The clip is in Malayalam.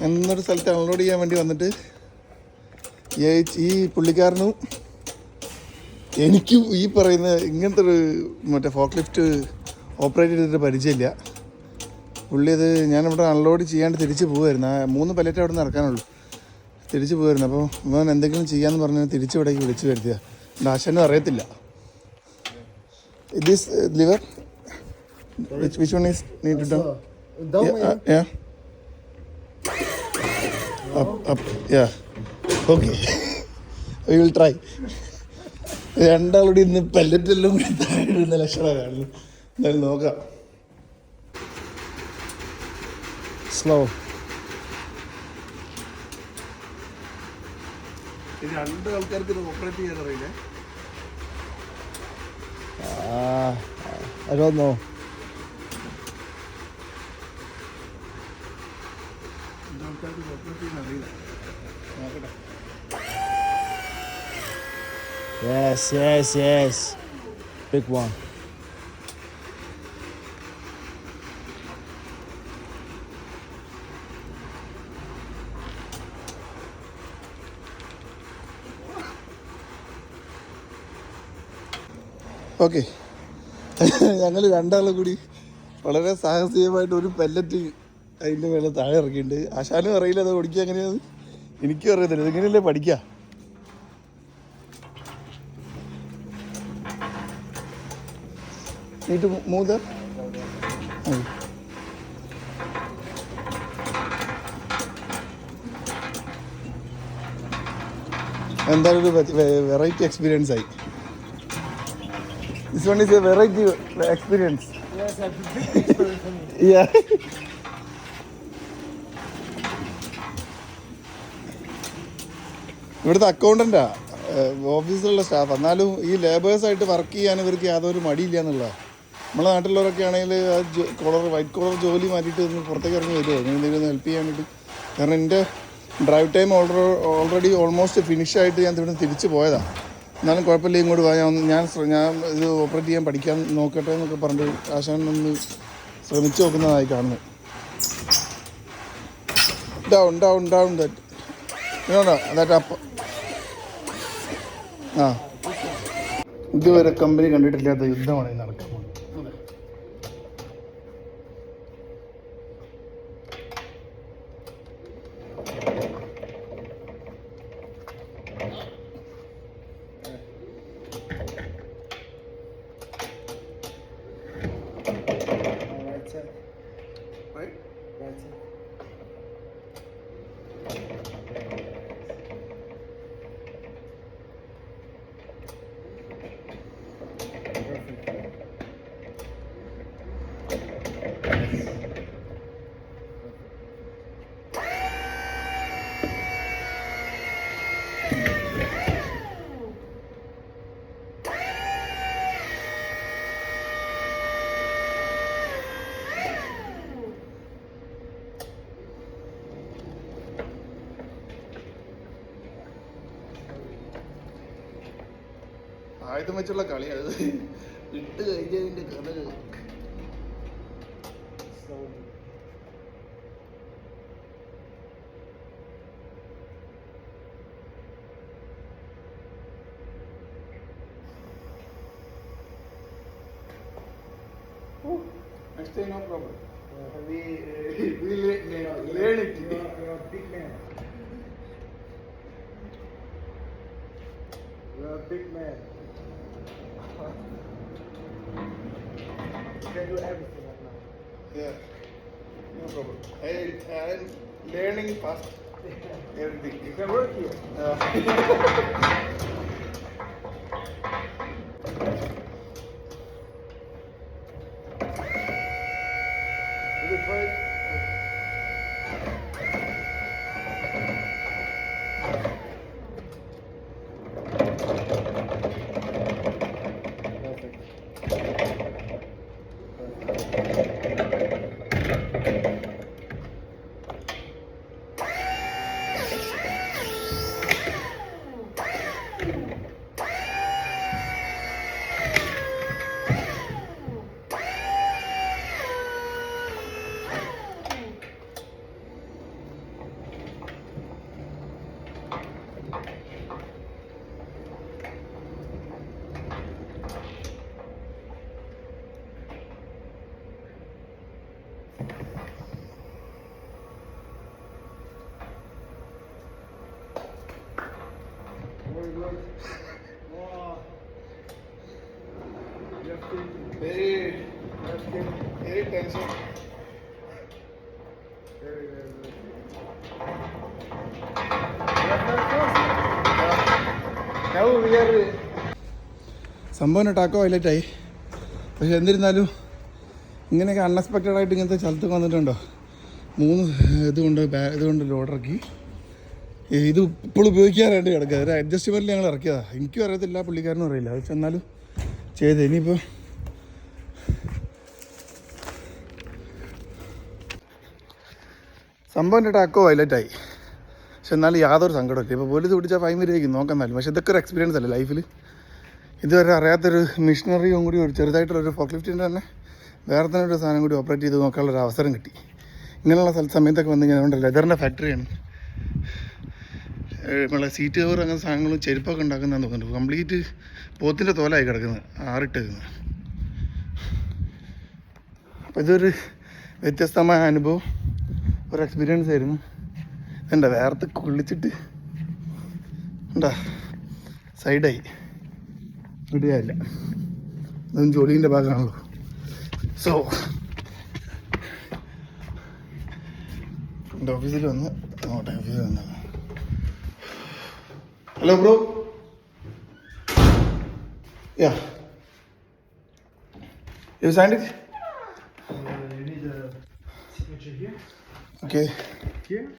എന്നൊരു സ്ഥലത്ത് അൺലോഡ് ചെയ്യാൻ വേണ്ടി വന്നിട്ട് ഈ- ഈ പുള്ളിക്കാരനും എനിക്കും ഈ പറയുന്ന ഇങ്ങനത്തെ ഒരു മറ്റേ ഫോക്ക് ലിഫ്റ്റ് ഓപ്പറേറ്റ് ചെയ്തിട്ട് പരിചയമില്ല. പുള്ളി അത് ഞാനിവിടെ അൺലോഡ് ചെയ്യാണ്ട് തിരിച്ച് പോകുമായിരുന്നു ആ മൂന്ന് പല്ലറ്റ് അവിടെ നിന്ന് ഇറക്കാനുള്ളൂ. തിരിച്ച് പോകുമായിരുന്നു അപ്പോൾ ഇവൻ എന്തെങ്കിലും ചെയ്യാമെന്ന് പറഞ്ഞ് തിരിച്ച് ഇവിടേക്ക് വിളിച്ച് വരുത്തിയ ആശാനും അറിയത്തില്ല. This lever which which one is need down Yeah, uh, yeah. Up, up, yeah. Okay. We will try. രണ്ടാളുടെ ഇന്ന് പെല്ലറ്റെല്ലാം കൂടി താഴെ ഇടുന്ന ലക്ഷണം കാണുന്നു എന്തായാലും നോക്കാം സ്ലോ രണ്ട് ആൾക്കാർക്ക് ഇത് ഓപ്പറേറ്റ് ചെയ്യാൻ അറിയില്ലേ ആ I don't know. രണ്ട് ആൾക്കാർക്ക് ഇത് ഓപ്പറേറ്റ് ചെയ്യാൻ അറിയില്ല നോക്കട്ടെ Yes, yes, yes. Big one. Okay ഞങ്ങൾ രണ്ടാളും കൂടി വളരെ സാഹസികമായിട്ട് ഒരു പെല്ലറ്റ് അതിന്റെ മേലെ താഴെ ഇറക്കിയിട്ടുണ്ട്. ആശാനും അറിയില്ല അത് ഓടിക്കുക എങ്ങനെയാണ് എനിക്കും അറിയത്തില്ല. ഇതെങ്ങനെയല്ലേ പഠിക്കുക നീട്ട് മൂന്ന് എന്തായാലും ഒരു വെറൈറ്റി എക്സ്പീരിയൻസ് ആയി This one is a variety experience. Yes, I have big experience for me. Yeah. ഇവിടുത്തെ അക്കൗണ്ടന്റാ ഓഫീസിലുള്ള സ്റ്റാഫ് എന്നാലും ഈ ലേബേഴ്സായിട്ട് വർക്ക് ചെയ്യാൻ ഇവർക്ക് യാതൊരു മടിയില്ല എന്നുള്ളതാണ് നമ്മളെ നാട്ടിലുള്ളവരൊക്കെ ആണെങ്കിൽ ആ കോളർ വൈറ്റ് കോളർ ജോലി മാറ്റിയിട്ട് ഒന്ന് പുറത്തേക്ക് ഇറങ്ങി വരുമോ അങ്ങനെ എന്തെങ്കിലും ഒന്ന് ഹെൽപ്പ് ചെയ്യാൻ കാരണം എന്റെ drive time already already almost finish ആയിട്ട് ഞാൻ ഇവിടെ തിരിച്ചു പോയതാണ് എന്നാലും കുഴപ്പമില്ല ഇങ്ങോട്ട് പോയാൽ ഒന്ന് ഞാൻ ഞാൻ ഇത് ഓപ്പറേറ്റ് ചെയ്യാൻ പഠിക്കാൻ നോക്കട്ടെ എന്നൊക്കെ പറഞ്ഞിട്ട് ആശാൻ ഒന്ന് ശ്രമിച്ചു നോക്കുന്നതായി കാണുന്നു. Down down down that no that up ah. ഇതുവരെ കമ്പനി കണ്ടിട്ടില്ലാത്ത യുദ്ധമാണ് ഈ ആയുധം വെച്ചുള്ള കളിയാണ് ഇട്ട് കഴിഞ്ഞതിന്റെ കഥ Next next no problem. Uh, we, uh, we learn learn it You're, you're a big man. You are a big man. You can do everything right now. yeah. No problem. I learning fast. Everything. You can work here. Uh, സംഭവം ടാക്കോ വൈലറ്റായി പക്ഷെ എന്നിരുന്നാലും ഇങ്ങനെയൊക്കെ അൺഎക്സ്പെക്റ്റഡ് ആയിട്ട് ഇങ്ങനത്തെ സ്ഥലത്ത് വന്നിട്ടുണ്ടോ? മൂന്ന് ഇതുകൊണ്ട് ഇതുകൊണ്ട് ലോഡിറക്കി ഇത് ഇപ്പോൾ ഉപയോഗിക്കാനായിട്ട് കിടക്കുക ഒരു അഡ്ജസ്റ്റ്മെന്റിൽ ഞങ്ങൾ ഇറക്കിയതാണ് എനിക്കും അറിയത്തില്ല പുള്ളിക്കാരനും അറിയില്ല. പക്ഷെ എന്നാലും ചെയ്ത്. ഇനിയിപ്പോൾ സംഭവം ടാക്കോ വൈലറ്റായി പക്ഷെ എന്നാലും യാതൊരു സങ്കടമില്ല ഇപ്പോൾ പോലീസ് പിടിച്ചാൽ ഫൈൻ വരികയായിരിക്കും. നോക്കാൻ എന്നാലും. പക്ഷെ ഇതൊക്കെ ഒരു എക്സ്പീരിയൻസ് അല്ലേ ലൈഫിൽ ഇതുവരെ അറിയാത്തൊരു മിഷനറിയും കൂടി ഒരു ചെറുതായിട്ടുള്ളൊരു ഫോർ ലിഫ്റ്റിന്റെ തന്നെ വേറെ തന്നെ ഒരു സാധനം കൂടി ഓപ്പറേറ്റ് ചെയ്ത് നോക്കാനുള്ള ഒരു അവസരം കിട്ടി. ഇങ്ങനെയുള്ള സ്ഥല സമയത്തൊക്കെ വന്ന് ഇങ്ങനെ ലെതറിന്റെ ഫാക്ടറിയാണ് നമ്മളെ സീറ്റ് കവർ അങ്ങനെ സാധനങ്ങളും ചെരുപ്പൊക്കെ ഉണ്ടാക്കുന്നതെന്ന് തോന്നുന്നുണ്ട് കംപ്ലീറ്റ് പോത്തിന്റെ തോലായി കിടക്കുന്നത്. ആറിട്ടേക്കുന്നത്. അപ്പോൾ ഇതൊരു വ്യത്യസ്തമായ അനുഭവം. ഒരു എക്സ്പീരിയൻസ് ആയിരുന്നു. എന്താ വേർത്ത് കുളിച്ചിട്ട് എന്താ സൈഡായി ഇടുകയില്ല. അതും ജോലീന്റെ ഭാഗമാണല്ലോ. സോ എന്റെ ഓഫീസിൽ വന്ന് അങ്ങോട്ടെ ഓഫീസിൽ വന്ന്. Hello bro yeah you send it Uh, you need a signature here. Okay Here.